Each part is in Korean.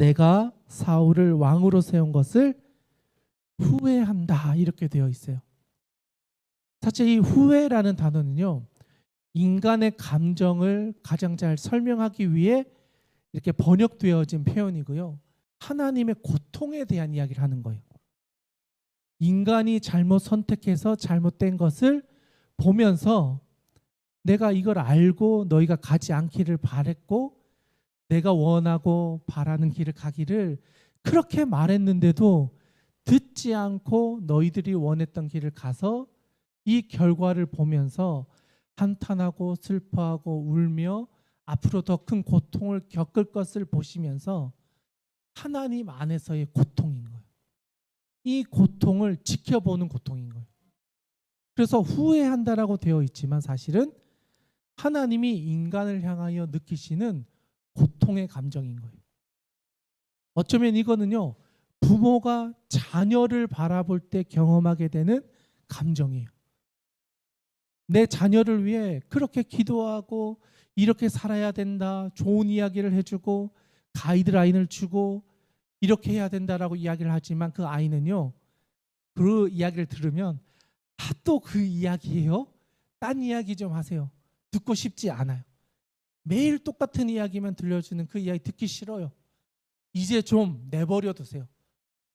내가 사울을 왕으로 세운 것을 후회한다 이렇게 되어 있어요. 사실 이 후회라는 단어는요. 인간의 감정을 가장 잘 설명하기 위해 이렇게 번역되어진 표현이고요. 하나님의 고통에 대한 이야기를 하는 거예요. 인간이 잘못 선택해서 잘못된 것을 보면서 내가 이걸 알고 너희가 가지 않기를 바랬고 내가 원하고 바라는 길을 가기를 그렇게 말했는데도 듣지 않고 너희들이 원했던 길을 가서 이 결과를 보면서 한탄하고 슬퍼하고 울며 앞으로 더 큰 고통을 겪을 것을 보시면서 하나님 안에서의 고통인 거예요. 이 고통을 지켜보는 고통인 거예요. 그래서 후회한다라고 되어 있지만 사실은 하나님이 인간을 향하여 느끼시는 고통의 감정인 거예요. 어쩌면 이거는요, 부모가 자녀를 바라볼 때 경험하게 되는 감정이에요. 내 자녀를 위해 그렇게 기도하고 이렇게 살아야 된다, 좋은 이야기를 해주고 가이드라인을 주고 이렇게 해야 된다라고 이야기를 하지만 그 아이는요, 그 이야기를 들으면 아, 또 그 이야기예요? 딴 이야기 좀 하세요. 듣고 싶지 않아요. 매일 똑같은 이야기만 들려주는 그 이야기 듣기 싫어요. 이제 좀 내버려 두세요.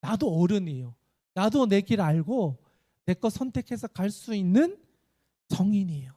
나도 어른이에요. 나도 내 길 알고 내 거 선택해서 갈 수 있는 성인이에요.